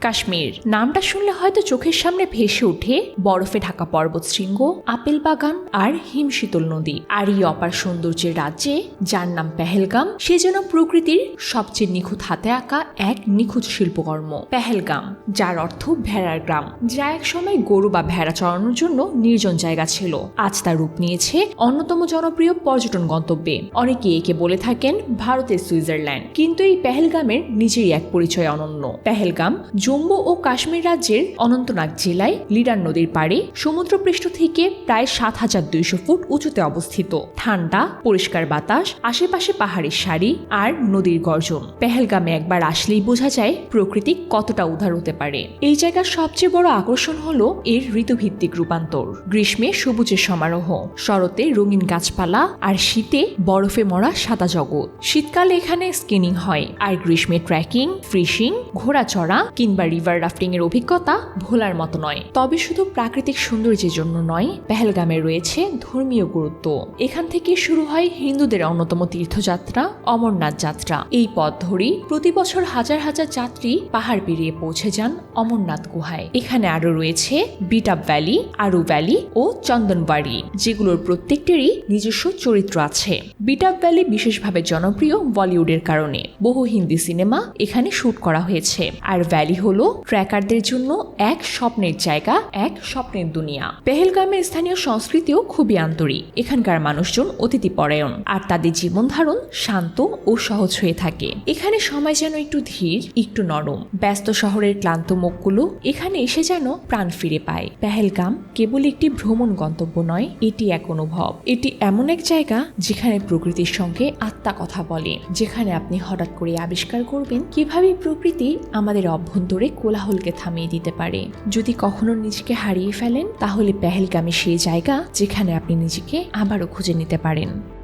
কাশ্মীর। নামটা শুনলে হয়তো চোখের সামনে ভেসে ওঠে বরফে ঢাকা পর্বতশৃঙ্গ আপেল বাগান আর হিমশীতল নদী। আর এই অপার সৌন্দর্যের রাজ্যে, যার নাম পেহেলগাম, সে যেন প্রকৃতির সবচেয়ে নিখুঁত হাতে আঁকা এক নিখুঁত শিল্পকর্ম, পেহেলগাম, যার অর্থ ভেড়ার গ্রাম, যা এক সময় গরু বা ভেড়া চড়ানোর জন্য নির্জন জায়গা ছিল। আজ তার রূপ নিয়েছে অন্যতম জনপ্রিয় পর্যটন গন্তব্যে। অনেকে একে বলে থাকেন ভারতের সুইজারল্যান্ড। কিন্তু এই পেহেলগামের নিজেই এক পরিচয় অনন্য। পেহেলগাম জম্মু ও কাশ্মীর রাজ্যের অনন্তনাগ জেলায় লিডার নদীর পাড়ে সমুদ্রপৃষ্ঠ থেকে প্রায় সাত হাজার দুইশো ফুট উঁচুতে অবস্থিত। ঠান্ডা, পরিষ্কার বাতাস, আশেপাশে পাহাড়ের সারি আর নদীর গর্জন। পেহেলগামে একবার আসলেই বোঝা যায় প্রকৃতি কতটা উদার হতে পারে। এই জায়গার সবচেয়ে বড় আকর্ষণ হলো এর ঋতুভিত্তিক রূপান্তর। গ্রীষ্মে সবুজের সমারোহ, শরতে রঙিন গাছপালা আর শীতে বরফে মরা সাদা জগৎ। শীতকালে এখানে স্কিনিং হয়, আর গ্রীষ্মে ট্রেকিং, ফিশিং ঘোড়া চড়া কিংবা রিভার রাফটিং এর অভিজ্ঞতা ভোলার মতো নয়। তবে শুধু প্রাকৃতিক সৌন্দর্যের জন্য নয়, পেহেলগামে রয়েছে ধর্মীয় গুরুত্ব। এখান থেকে শুরু হয় হিন্দুদের অন্যতম তীর্থযাত্রা, অমরনাথ যাত্রা। এই পথ ধরেই প্রতি বছর হাজার হাজার যাত্রী পাহাড় পেরিয়ে পৌঁছে যান অমরনাথ গুহায়। এখানে আরও রয়েছে বিটাপ ভ্যালি আরু ভ্যালি ও চন্দনবাড়ি, যেগুলোর প্রত্যেকটিরই নিজস্ব চরিত্র আছে। বিটাপ ভ্যালি বিশেষভাবে জনপ্রিয় বলিউডের কারণে। বহু হিন্দি সিনেমা এখানে শুট করা হয়েছে। আর ভ্যালি হলো ট্র্যাকারদের জন্য এক স্বপ্নের জায়গা, এক স্বপ্নের দুনিয়া। পেহেলগামের স্থানীয় সংস্কৃতিও খুবই আন্তরিক। এখানকার মানুষজন অতিথি পরায়ণ। আর তাদের জীবন ধারণ শান্ত ও সহজ হয়ে থাকে। এখানে সময় যেন একটু ধীর, একটু নরম। ব্যস্ত শহরের ক্লান্ত মুখগুলো এখানে এসে যেন প্রাণ ফিরে পায়। পেহেলগাম কেবল একটি ভ্রমণ গন্তব্য নয়, এটি এক অনুভব। এটি এমন এক জায়গা যেখানে প্রকৃতির সঙ্গে আত্মা কথা বলে। যেখানে আপনি হঠাৎ করে আবিষ্কার করবেন কীভাবে প্রকৃতি আমাদের অভ্যন্তরে কোলাহলকে থামিয়ে দিতে পারে। যদি কখনো নিজেকে হারিয়ে ফেলেন, তাহলে পেহেলগামে সেই জায়গা যেখানে আপনি নিজেকে আবারও খুঁজে নিতে পারেন।